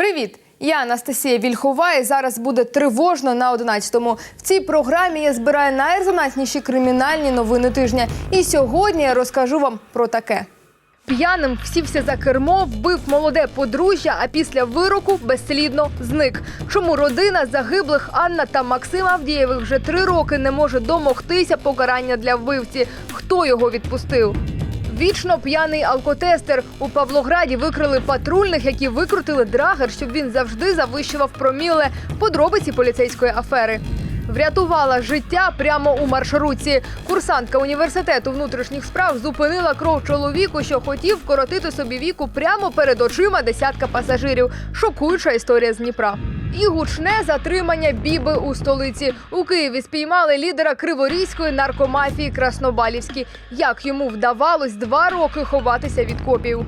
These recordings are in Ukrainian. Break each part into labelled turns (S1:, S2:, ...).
S1: Привіт! Я Анастасія Вільхова і зараз буде тривожно на 11-му. В цій програмі я збираю найрезонансніші кримінальні новини тижня. І сьогодні я розкажу вам про таке. П'яним всівся за кермо, вбив молоде подружжя, а після вироку безслідно зник. Чому родина загиблих Анна та Максима Авдієвих вже три роки не може домогтися покарання для вбивці? Хто його відпустив? Вічно п'яний алкотестер у Павлограді викрили патрульних, які викрутили драгер, щоб він завжди завищував проміле подробиці поліцейської афери. Врятувала життя прямо у маршрутці. Курсантка університету внутрішніх справ зупинила кров чоловіку, що хотів коротити собі віку прямо перед очима десятка пасажирів. Шокуюча історія з Дніпра. І гучне затримання Біби у столиці. У Києві спіймали лідера криворізької наркомафії Краснобалівські. Як йому вдавалось два роки ховатися від копів.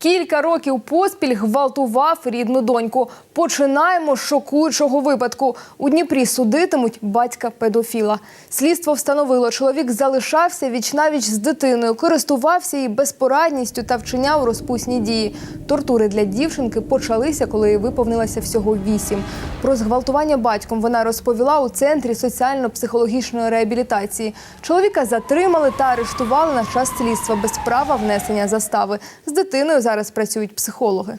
S1: Кілька років поспіль гвалтував рідну доньку. Починаємо з шокуючого випадку. У Дніпрі судитимуть батька педофіла. Слідство встановило, чоловік залишався вічнавіч з дитиною, користувався її безпорадністю та вчиняв розпусні дії. Тортури для дівчинки почалися, коли їй виповнилося всього вісім. Про зґвалтування батьком вона розповіла у центрі соціально-психологічної реабілітації. Чоловіка затримали та арештували на час слідства без права внесення застави. З дитиною зараз працюють психологи.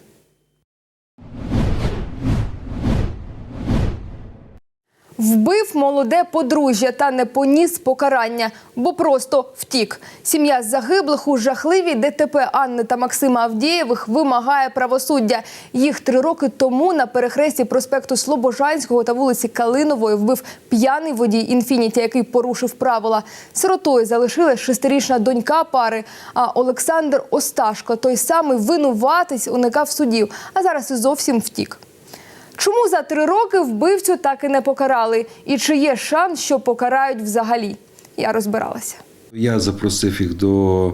S1: Вбив молоде подружжя та не поніс покарання, бо просто втік. Сім'я загиблих у жахливій ДТП Анни та Максима Авдієвих вимагає правосуддя. Їх три роки тому на перехресті проспекту Слобожанського та вулиці Калинової вбив п'яний водій інфініті, який порушив правила. Сиротою залишилась шестирічна донька пари. А Олександр Осташко, той самий винуватець, уникав судів, а зараз і зовсім втік. Чому за три роки вбивцю так і не покарали? І чи є шанс, що покарають взагалі? Я розбиралася.
S2: Я запросив їх до,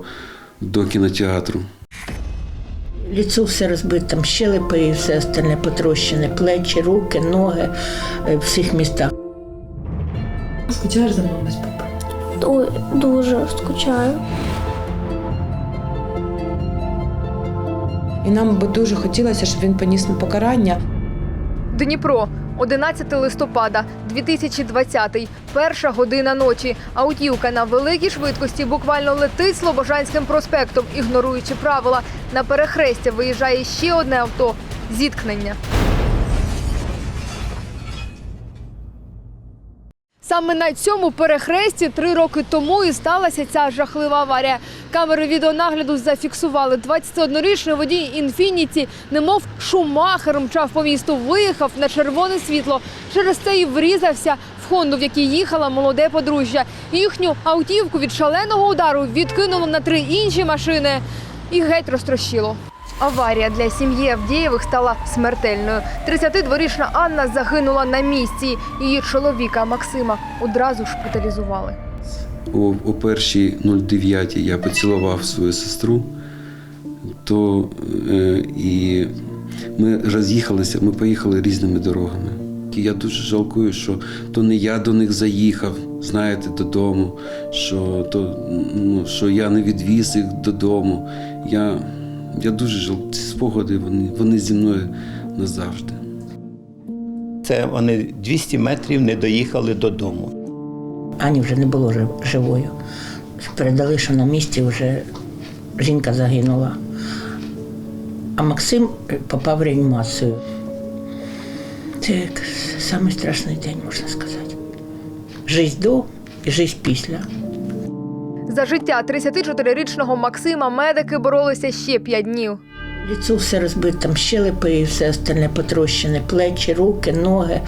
S2: до кінотеатру.
S3: Ліцо все розбите, там щелепи і все остальне потрощене, плечі, руки, ноги е, в всіх містах.
S4: Скучаєш за мамою з папою?
S5: Дуже скучаю.
S4: І нам би дуже хотілося, щоб він поніс на покарання.
S1: Дніпро, 11 листопада, 2020, перша година ночі. Аутівка на великій швидкості буквально летить Слобожанським проспектом, ігноруючи правила. На перехрестя виїжджає ще одне авто. Зіткнення. Саме на цьому перехресті три роки тому і сталася ця жахлива аварія. Камери відеонагляду зафіксували 21-річний водій інфініті, немов шумахер мчав по місту, виїхав на червоне світло. Через це і врізався в Хонду, в якій їхала молоде подружжя. Їхню автівку від шаленого удару відкинуло на три інші машини і геть розтрощило. Аварія для сім'ї Авдієвих стала смертельною. 32-річна Анна загинула на місці. Її чоловіка Максима одразу шпиталізували.
S2: О, о першій 09 я поцілував свою сестру, то е, і ми роз'їхалися, ми поїхали різними дорогами. І я дуже жалкую, що то не я до них заїхав, знаєте, додому, що, то, ну, що я не відвіз їх додому. Я, я дуже жалкую. Ці спогади вони, вони зі мною назавжди.
S6: Це вони 200 метрів не доїхали додому.
S3: Ані вже не було живою. Передали, що на місці вже жінка загинула. А Максим е, попав в реанімацію. Це страшний день, можна сказати. Жизнь до і жизнь після.
S1: За життя 34-річного Максима медики боролися ще 5 днів.
S3: Ліцо все розбите, там щелепи і все остальне потрощене, плечі, руки, ноги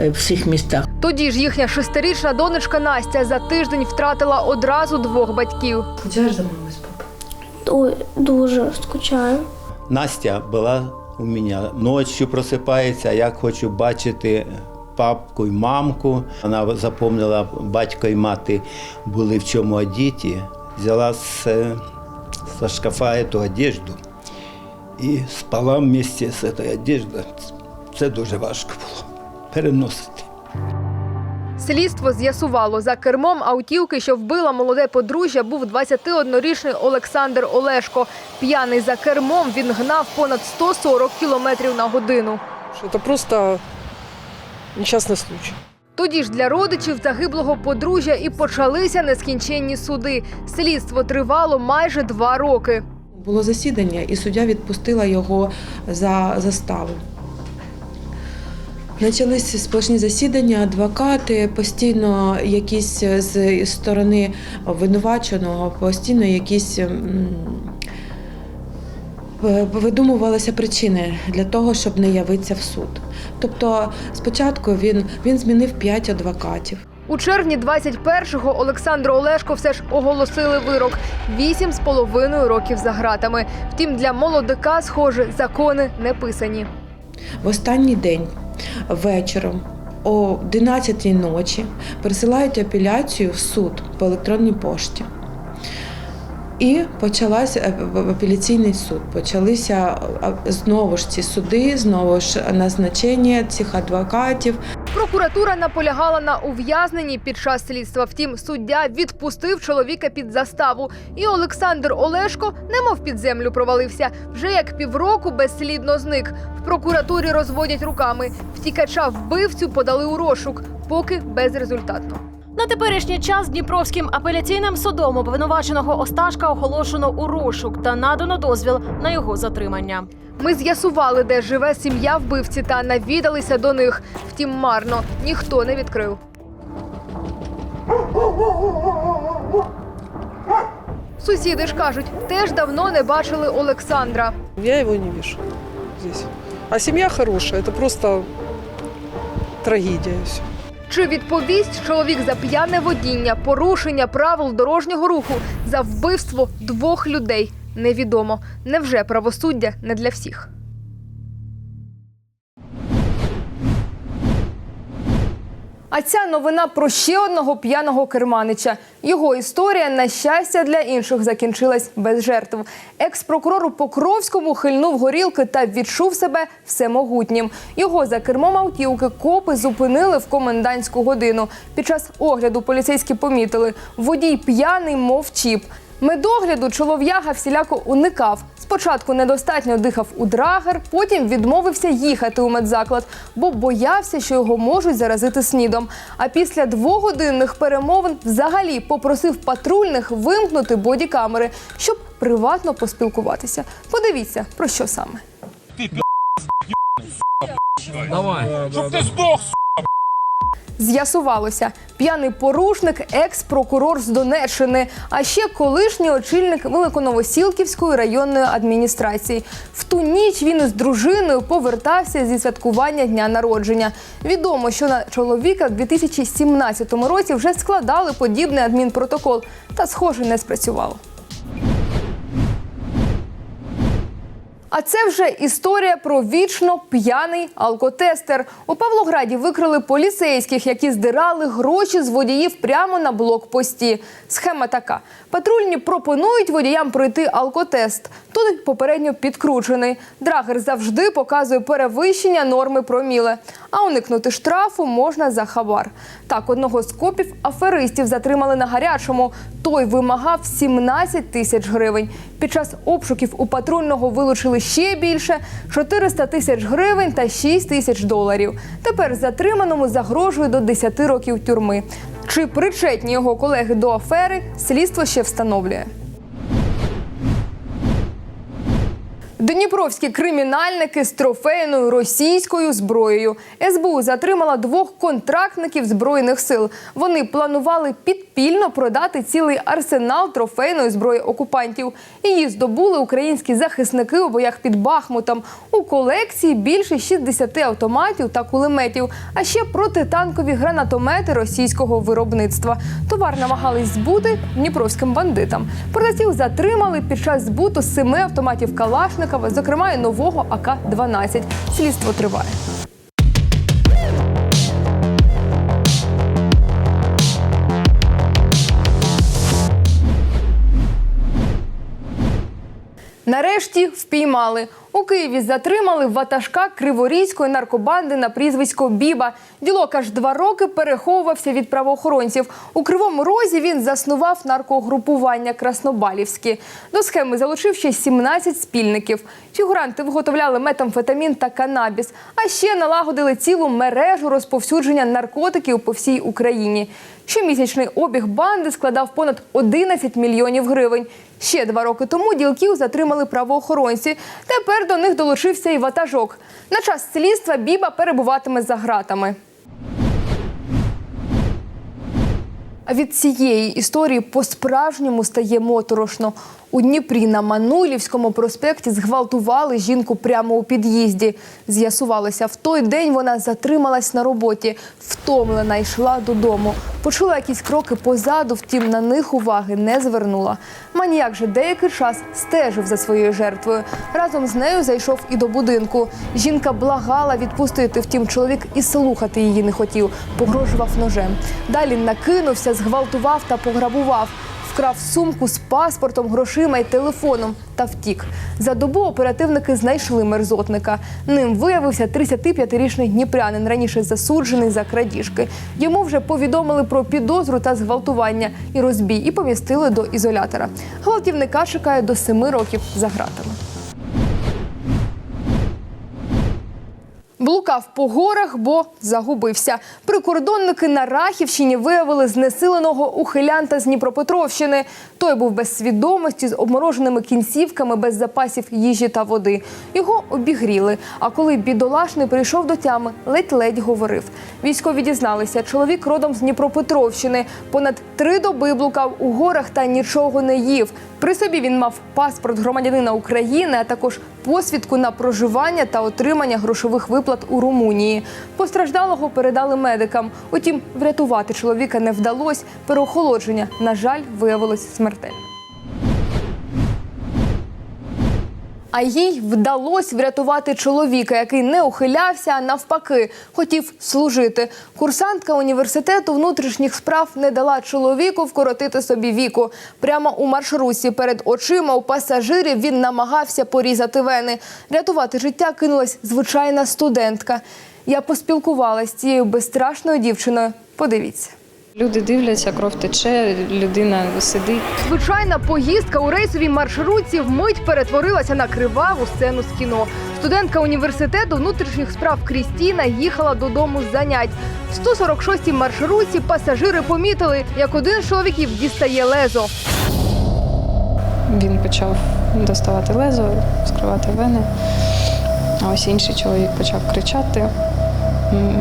S3: е, в всіх містах.
S1: Тоді ж їхня шестирічна донечка Настя за тиждень втратила одразу двох батьків.
S4: Скучаєш за мамою з папою?
S5: Ой, дуже скучаю.
S6: Настя була у мене ночі просипається, як хочу бачити папку і мамку. Вона запомнила, батько і мати були в чому одіті, взяла з, е, з шкафа цю одежду і спала вместе з цією одеждою. Це дуже важко було переносити.
S1: Слідство з'ясувало, за кермом автівки, що вбила молоде подружжя, був 21-річний Олександр Олешко. П'яний за кермом він гнав понад 140 кілометрів на годину.
S7: это просто несчастный случай.
S1: Тоді ж для родичів загиблого подружжя і почалися нескінченні суди. Слідство тривало майже два роки.
S4: Було засідання, і суддя відпустила його за заставу. Почалися сплошні засідання, адвокати, постійно якісь з сторони обвинуваченого, постійно якісь видумувалися причини для того, щоб не явитися в суд. Тобто, спочатку він, він змінив п'ять адвокатів.
S1: У червні 21-го Олександру Олешко все ж оголосили вирок – вісім з половиною років за ґратами. Втім, для молодика, схоже, закони не писані.
S4: В останній день вечором о 11 ночі присилають апеляцію в суд по електронній пошті. І почався апеляційний суд. Почалися знову ж ці суди, знову ж назначення цих адвокатів.
S1: Прокуратура наполягала на ув'язненні під час слідства. Втім, суддя відпустив чоловіка під заставу. І Олександр Олешко, немов під землю провалився. Вже як півроку безслідно зник. В прокуратурі розводять руками. Втікача вбивцю подали у розшук, поки безрезультатно.
S8: На теперішній час Дніпровським апеляційним судом обвинуваченого Осташка оголошено у розшук та надано дозвіл на його затримання.
S1: Ми з'ясували, де живе сім'я вбивці, та навідалися до них. Втім, марно ніхто не відкрив. Сусіди ж кажуть, теж давно не бачили Олександра.
S7: Я его не вижу здесь. А семья хорошая, это просто трагедия.
S1: Чи відповість чоловік за п'яне водіння, порушення правил дорожнього руху за вбивство двох людей? Невідомо. Невже правосуддя не для всіх? А ця новина про ще одного п'яного керманича. Його історія, на щастя, для інших закінчилась без жертв. Екс-прокурор у Покровському хильнув горілки та відчув себе всемогутнім. Його за кермом автівки копи зупинили в комендантську годину. Під час огляду поліцейські помітили, водій п'яний, мов чіп. Медогляду чолов'яга всіляко уникав. Спочатку недостатньо дихав у драгер, потім відмовився їхати у медзаклад, бо боявся, що його можуть заразити снідом. А після двогодинних перемовин взагалі попросив патрульних вимкнути бодікамери, щоб приватно поспілкуватися. Подивіться, про що саме. З'ясувалося, п'яний порушник, екс-прокурор з Донеччини, а ще колишній очільник Великоновосілківської районної адміністрації. В ту ніч він із дружиною повертався зі святкування дня народження. Відомо, що на чоловіка в 2017 році вже складали подібний адмінпротокол, та, схоже, не спрацювало. А це вже історія про вічно п'яний алкотестер. У Павлограді викрили поліцейських, які здирали гроші з водіїв прямо на блокпості. Схема така: патрульні пропонують водіям пройти алкотест. Тут попередньо підкручений. Драгер завжди показує перевищення норми проміле. А уникнути штрафу можна за хабар. Так, одного з копів аферистів затримали на гарячому. Той вимагав 17 тисяч гривень. Під час обшуків у патрульного вилучили ще більше 400 тисяч гривень та 6 тисяч доларів. Тепер затриманому загрожує до 10 років тюрми. Чи причетні його колеги до афери, слідство ще встановлює. Дніпровські кримінальники з трофейною російською зброєю. СБУ затримала двох контрактників збройних сил. Вони планували підпільно продати цілий арсенал трофейної зброї окупантів. Її здобули українські захисники у боях під Бахмутом. У колекції більше 60 автоматів та кулеметів, а ще протитанкові гранатомети російського виробництва. Товар намагались збути дніпровським бандитам. Продавців затримали під час збуту семи автоматів Калашникова, зокрема і нового АК-12. Слідство триває. Нарешті впіймали. У Києві затримали ватажка криворізької наркобанди на прізвисько Біба. Ділок аж два роки переховувався від правоохоронців. У кривому розі він заснував наркогрупування Краснобалівське. До схеми залучив ще 17 спільників. Фігуранти виготовляли метамфетамін та канабіс, а ще налагодили цілу мережу розповсюдження наркотиків по всій Україні. Щомісячний обіг банди складав понад 11 мільйонів гривень. Ще два роки тому ділків затримали правоохоронці. Тепер до них долучився і ватажок. На час слідства Біба перебуватиме за ґратами. А від цієї історії по-справжньому стає моторошно. У Дніпрі на Манулівському проспекті зґвалтували жінку прямо у під'їзді. З'ясувалося, в той день вона затрималась на роботі, втомлена йшла додому. Почула якісь кроки позаду, втім на них уваги не звернула. Маніяк же деякий час стежив за своєю жертвою. Разом з нею зайшов і до будинку. Жінка благала відпустити, втім чоловік і слухати її не хотів, погрожував ножем. Далі накинувся, зґвалтував та пограбував. Вкрав сумку з паспортом, грошима й телефоном та втік. За добу оперативники знайшли мерзотника. Ним виявився 35-річний дніпрянин, раніше засуджений за крадіжки. Йому вже повідомили про підозру та зґвалтування і розбій, і помістили до ізолятора. Гвалтівника чекає до семи років за ґратами. Блукав по горах, бо загубився. Прикордонники на Рахівщині виявили знесиленого ухилянта з Дніпропетровщини. Той був без свідомості з обмороженими кінцівками, без запасів їжі та води. Його обігріли. А коли бідолашний прийшов до тями, ледь-ледь говорив. Військові дізналися, чоловік родом з Дніпропетровщини. Понад три доби блукав у горах та нічого не їв. При собі він мав паспорт громадянина України, а також посвідку на проживання та отримання грошових виплат у Румунії. Постраждалого передали медикам. Утім, врятувати чоловіка не вдалося. Переохолодження, на жаль, виявилось смертельним. А їй вдалося врятувати чоловіка, який не ухилявся, а навпаки, хотів служити. Курсантка університету внутрішніх справ не дала чоловіку вкоротити собі віку. Прямо у маршрутці перед очима у пасажирів він намагався порізати вени. Рятувати життя кинулась звичайна студентка. Я поспілкувалася з цією безстрашною дівчиною. Подивіться.
S9: Люди дивляться, кров тече, людина сидить.
S1: Звичайна поїздка у рейсовій маршрутці вмить перетворилася на криваву сцену з кіно. Студентка університету внутрішніх справ Крістіна їхала додому з занять. В 146-й маршрутці пасажири помітили, як один з чоловіків дістає лезо.
S9: Він почав доставати лезо, скривати вени. А ось інший чоловік почав кричати.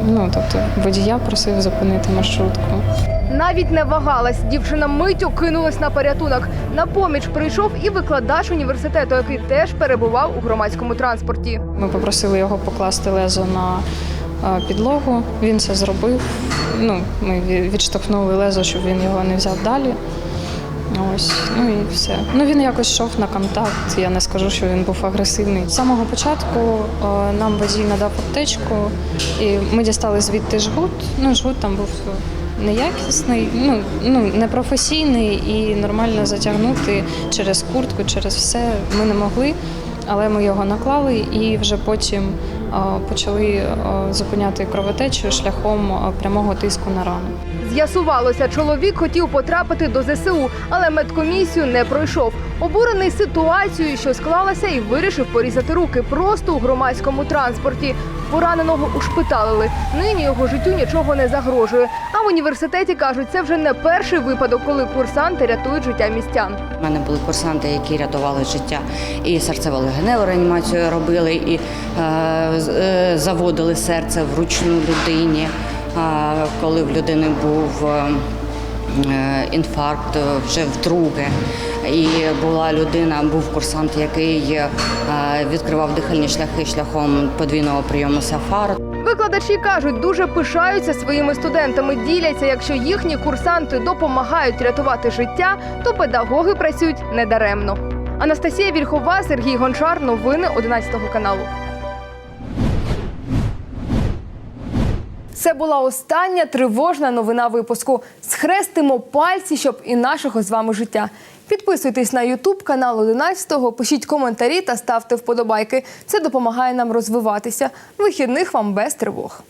S9: Ну, тобто водія просив зупинити маршрутку.
S1: Навіть не вагалась. Дівчина миттю кинулась на порятунок. На поміч прийшов і викладач університету, який теж перебував у громадському транспорті.
S9: Ми попросили його покласти лезо на е, підлогу. Він це зробив. Ну, ми відштовхнули лезо, щоб він його не взяв далі. Ось, ну і все. Ну він якось йшов на контакт. Я не скажу, що він був агресивний. З самого початку е, нам водій надав аптечку, і ми дістали звідти жгут. Ну, жгут там був неякісний, ну, ну непрофесійний і нормально затягнути через куртку, через все ми не могли. Але ми його наклали і вже потім е, почали е, зупиняти кровотечу шляхом е, прямого тиску на рану.
S1: З'ясувалося, чоловік хотів потрапити до ЗСУ, але медкомісію не пройшов. Обурений ситуацією, що склалася, і вирішив порізати руки просто у громадському транспорті. Пораненого ушпиталили. Нині його життю нічого не загрожує. А в університеті кажуть, це вже не перший випадок, коли курсанти рятують життя містян.
S10: У мене були курсанти, які рятували життя і серцево-легеневу реанімацію робили, і е, е, заводили серце вручну людині, е, коли в людини був е, е, інфаркт е, вже вдруге. І була людина, був курсант, який е, відкривав дихальні шляхи шляхом подвійного прийому сафар.
S1: Викладачі кажуть, дуже пишаються своїми студентами, діляться, якщо їхні курсанти допомагають рятувати життя, то педагоги працюють недаремно. Анастасія Вільхова, Сергій Гончар. Новини 11 каналу. Це була остання тривожна новина випуску. Схрестимо пальці, щоб і нашого з вами життя Підписуйтесь на Ютуб канал 11-го, пишіть коментарі та ставте вподобайки. Це допомагає нам розвиватися. Вихідних вам без тривог.